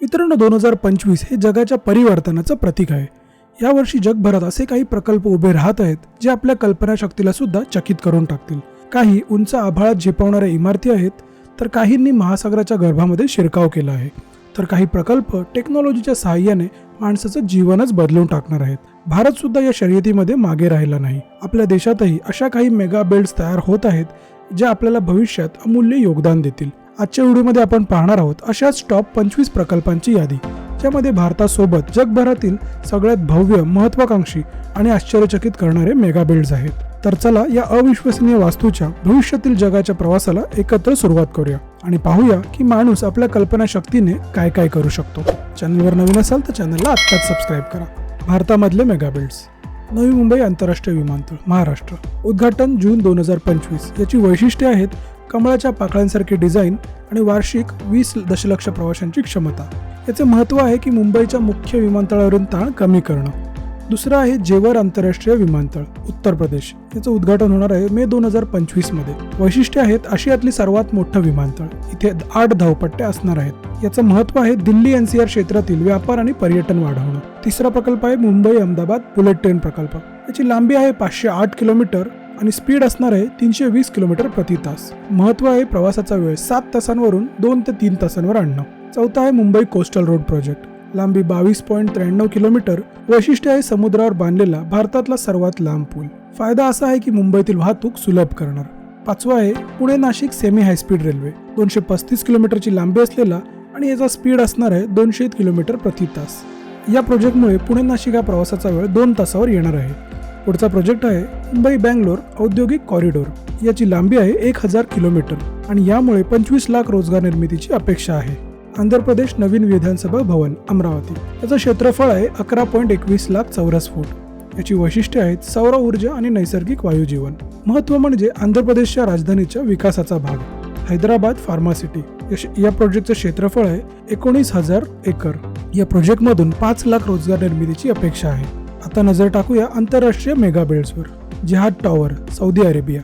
मित्रांनो दोन हजार पंचवीस हे जगाच्या परिवर्तनाचं प्रतीक आहे. यावर्षी जगभरात असे काही प्रकल्प उभे राहत आहेत जे आपल्या कल्पनाशक्तीला सुद्धा चकित करून टाकतील. काही उंच आभाळात झेपवणाऱ्या इमारती आहेत तर काहींनी महासागराच्या गर्भामध्ये शिरकाव केला आहे. तर काही प्रकल्प टेक्नॉलॉजीच्या सहाय्याने माणसाचं जीवनच बदलून टाकणार आहेत. भारत सुद्धा या शर्यतीमध्ये मागे राहिला नाही. आपल्या देशातही अशा काही मेगा बिल्ड्स तयार होत आहेत ज्या आपल्याला भविष्यात अमूल्य योगदान देतील. आजच्या व्हिडिओमध्ये आपण पाहणार आहोत अशाच टॉप पंचवीस प्रकल्पांची यादी ज्यामध्ये भारतासोबत जगभरातील सगळ्यात भव्य महत्वाकांक्षी आणि आश्चर्यचकित करणारे मेगा बिल्ड्स आहेत. तर चला या अविश्वसनीय वास्तूच्या भविष्यातील जगाच्या प्रवासाला एकत्र सुरुवात करूया आणि पाहूया की माणूस आपल्या कल्पनाशक्तीने काय काय करू शकतो. चॅनलवर नवीन असाल तर चॅनलला आत्ताच सबस्क्राईब करा. भारतामधले मेगा बिल्ड्स नवी मुंबई आंतरराष्ट्रीय विमानतळ महाराष्ट्र. उद्घाटन जून दोन हजार पंचवीस. याची वैशिष्ट्ये आहेत कमळाच्या पाकळ्यांसारखी डिझाईन आणि वार्षिक वीस दशलक्ष प्रवाशांची क्षमता. याचे महत्त्व आहे की मुंबईच्या मुख्य विमानतळावरून ताण कमी करणं. दुसरं आहे जेवर आंतरराष्ट्रीय विमानतळ उत्तर प्रदेश. याचं उद्घाटन होणार आहे मे दोन हजार पंचवीसमध्ये वैशिष्ट्ये आहेत आशियातली सर्वात मोठं विमानतळ. इथे आठ धावपट्ट्या असणार आहेत. याचं महत्त्व आहे दिल्ली एनसीआर क्षेत्रातील व्यापार आणि पर्यटन वाढवणं. तिसरा प्रकल्प आहे मुंबई अहमदाबाद बुलेट ट्रेन प्रकल्प. याची लांबी आहे पाचशे आठ किलोमीटर. आणि स्पीड असणार आहे तीनशे वीस किलोमीटर प्रति तास. महत्त्व आहे प्रवासाचा वेळ सात तासांवरून दोन ते तीन तासांवर आणणं. चौथा आहे मुंबई कोस्टल रोड प्रोजेक्ट. लांबी बावीस पॉईंट त्र्याण्णव किलोमीटर. वैशिष्ट्य आहे समुद्रावर बांधलेला भारतातला सर्वात लांब पूल. फायदा असा आहे की मुंबईतील वाहतूक सुलभ करणार. पाचवा आहे Pune Nashik semi high speed railway. दोनशे पस्तीस किलोमीटरची लांबी असलेला आणि याचा स्पीड असणार आहे दोनशे किलोमीटर प्रति तास. या प्रोजेक्टमुळे पुणे नाशिक या प्रवासाचा वेळ दोन तासावर येणार आहे. पुढचा प्रोजेक्ट आहे मुंबई बँगलोर औद्योगिक कॉरिडोर याची लांबी आहे एक हजार किलोमीटर आणि यामुळे पंचवीस लाख रोजगार निर्मितीची अपेक्षा आहे. आंध्र प्रदेश नवीन विधानसभा भवन अमरावती. याचं क्षेत्रफळ आहे अकरा पॉईंट एकवीस लाख चौरस फूट. याची वैशिष्ट्ये आहेत सौर ऊर्जा आणि नैसर्गिक वायुजीवन. महत्त्व म्हणजे आंध्र प्रदेशच्या राजधानीच्या विकासाचा भाग. हैदराबाद फार्मासिटी या प्रोजेक्टचं क्षेत्रफळ आहे एकोणीस हजार एकर. या प्रोजेक्टमधून पाच लाख रोजगार निर्मितीची अपेक्षा आहे. आता नजर टाकूया आंतरराष्ट्रीय मेगा बिल्ड्सवर जिहाद टॉवर सौदी अरेबिया.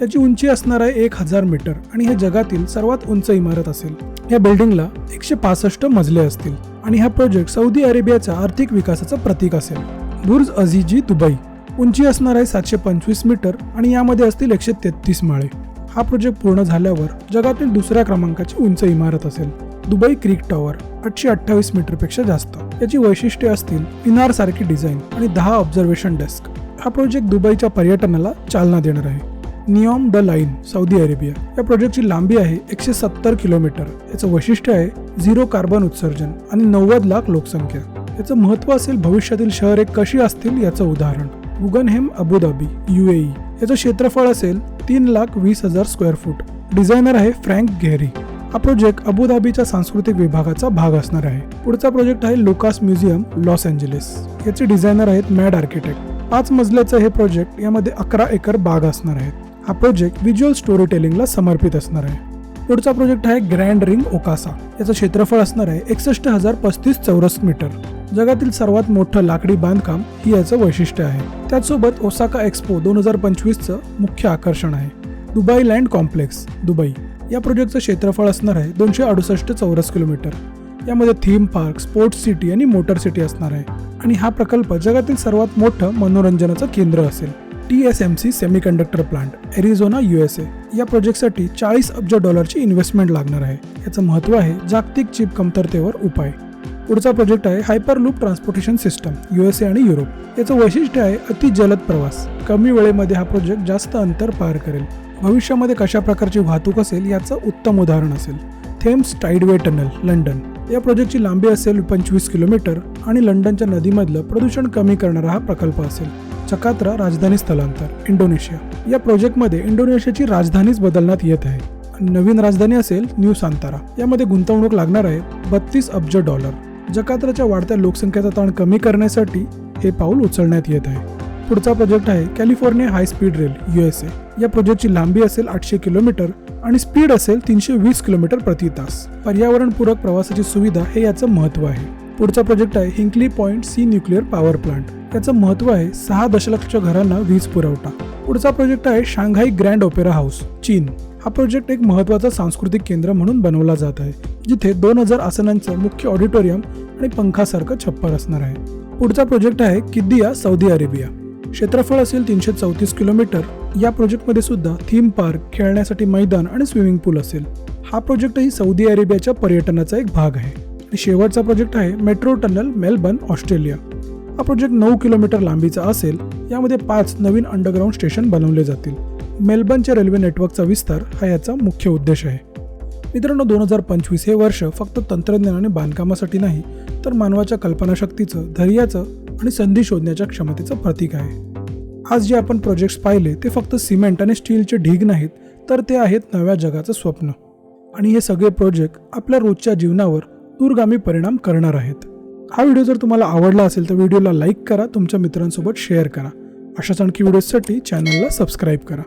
याची उंची असणार आहे एक हजार मीटर आणि हे जगातील सर्वात उंच इमारत असेल. या बिल्डिंगला एकशे पासष्ट मजले असतील आणि हा प्रोजेक्ट सौदी अरेबियाचा आर्थिक विकासाचं प्रतीक असेल. Burj Azizi Dubai. उंची असणार आहे सातशे पंचवीस मीटर आणि यामध्ये असतील एकशे तेहतीस माळे. हा प्रोजेक्ट पूर्ण झाल्यावर जगातील दुसऱ्या क्रमांकाची उंच इमारत असेल. दुबई क्रिक टॉवर आठशे अठ्ठावीस मीटरपेक्षा जास्त. याची वैशिष्ट्ये असतील मिनार सारखी डिझाईन आणि दहा ऑब्झर्वेशन डेस्क हा प्रोजेक्ट दुबईच्या पर्यटनाला चालना देणार आहे. Neom the line Saudi Arabia. या प्रोजेक्टची लांबी आहे एकशे सत्तर किलोमीटर. याचं वैशिष्ट्य आहे झिरो कार्बन उत्सर्जन आणि नव्वद लाख लोकसंख्या. याचं महत्त्व असेल भविष्यातील शहरे कशी असतील याचं उदाहरण. गुगनहेम अबुधाबी युएई याचं क्षेत्रफळ असेल तीन लाख वीस हजार स्क्वेअर फूट डिझायनर आहे फ्रँक घेरी हा प्रोजेक्ट अबुधाबीच्या सांस्कृतिक विभागाचा भाग असणार आहे. पुढचा प्रोजेक्ट आहे लुकास म्युझियम लॉस एंजलिस. याचे डिझायनर आहेत मॅड आर्किटेक्ट. पाच मजल्याचं हे प्रोजेक्ट यामध्ये अकरा एकर बाग असणार आहेत हा प्रोजेक्ट व्हिज्युअल स्टोरी टेलिंगला समर्पित असणार आहे. पुढचा प्रोजेक्ट आहे ग्रँड रिंग ओकासा याचं क्षेत्रफळ असणार आहे एकसष्ट हजार पस्तीस चौरस मीटर. जगातील सर्वात मोठं लाकडी बांधकाम ही याचं वैशिष्ट्य आहे. त्याचसोबत ओसाका एक्सपो दोन हजार पंचवीसचं मुख्य आकर्षण आहे. Dubai land complex Dubai. या प्रोजेक्टचं क्षेत्रफळ असणार आहे दोनशे अडुसष्ट चौरस किलोमीटर. यामध्ये थीम पार्क स्पोर्ट्स सिटी आणि मोटर सिटी असणार आहे. आणि हा प्रकल्प जगातील सर्वात मोठं मनोरंजनाचं केंद्र असेल. T S M C semiconductor plant Arizona U S A या प्रोजेक्टसाठी चाळीस अब्ज डॉलरची इन्व्हेस्टमेंट लागणार आहे. याचं महत्त्व आहे जागतिक चिप कमतरतेवर उपाय. पुढचा प्रोजेक्ट आहे hyperloop transportation system U S A आणि युरोप याचं वैशिष्ट्य आहे अति जलद प्रवास. कमी वेळेमध्ये हा प्रोजेक्ट जास्त अंतर पार करेल. भविष्यामध्ये कशा प्रकारची वाहतूक असेल याचं उत्तम उदाहरण असेल. Thames Tideway tunnel London. या प्रोजेक्टची लांबी असेल पंचवीस किलोमीटर आणि लंडनच्या नदीमधलं प्रदूषण कमी करणारा हा प्रकल्प असेल. चकात्रा राजधानी स्थलांतर इंडोनेशिया. या प्रोजेक्टमध्ये इंडोनेशियाची राजधानीच बदलण्यात येत आहे. आणि नवीन राजधानी असेल न्यू सांतारा. यामध्ये गुंतवणूक लागणार आहे बत्तीस अब्ज डॉलर. जकात्राच्या वाढत्या लोकसंख्येचा ताण कमी करण्यासाठी हे पाऊल उचलण्यात येत आहे. पुढचा प्रोजेक्ट आहे California high speed rail U S A या प्रोजेक्टची लांबी असेल आठशे किलोमीटर आणि स्पीड असेल तीनशे वीस किलोमीटर प्रति तास. पर्यावरणपूरक प्रवासाची सुविधा हे याचं महत्त्व आहे. पुढचा प्रोजेक्ट आहे Hinkley point C nuclear power plant. याचं महत्त्व आहे सहा दशलक्ष घरांना वीज पुरवठा. पुढचा प्रोजेक्ट आहे शांघाई ग्रँड ओपेरा हाऊस चीन. हा प्रोजेक्ट एक महत्त्वाचा सांस्कृतिक केंद्र म्हणून बनवला जात आहे जिथे दोन हजार आसनांचं मुख्य ऑडिटोरियम आणि पंखासारखं छप्पर असणार आहे. पुढचा प्रोजेक्ट आहे किद्दिया सौदी अरेबिया. क्षेत्रफळ असेल तीनशे चौतीस किलोमीटर. या प्रोजेक्टमध्ये सुद्धा थीम पार्क खेळण्यासाठी मैदान आणि स्विमिंग पूल असेल. हा प्रोजेक्टही सौदी अरेबियाच्या पर्यटनाचा एक भाग आहे. आणि शेवटचा प्रोजेक्ट आहे मेट्रो टनल मेलबर्न ऑस्ट्रेलिया. हा प्रोजेक्ट नऊ किलोमीटर लांबीचा असेल. यामध्ये पाच नवीन अंडरग्राऊंड स्टेशन बनवले जातील. मेलबर्नच्या रेल्वे नेटवर्कचा विस्तार हा याचा मुख्य उद्देश आहे. मित्रांनो दोन हजार पंचवीस हे वर्ष फक्त तंत्रज्ञान आणि बांधकामासाठी नाही तर मानवाच्या कल्पनाशक्तीचं धैर्याचं आणि संधी शोधण्याच्या क्षमतेचं प्रतीक आहे. आज जे आपण प्रोजेक्ट्स पाहिले ते फक्त सिमेंट आणि स्टीलचे ढीग नाहीत तर ते आहेत नव्या जगाचं स्वप्न. आणि हे सगळे प्रोजेक्ट आपल्या रोजच्या जीवनावर दूरगामी परिणाम करणार आहेत. हा व्हिडिओ जर तुम्हाला आवडला असेल तर व्हिडिओला लाईक करा तुमच्या मित्रांसोबत शेअर करा. अशाच आणखी व्हिडिओजसाठी चॅनलला सबस्क्राईब करा.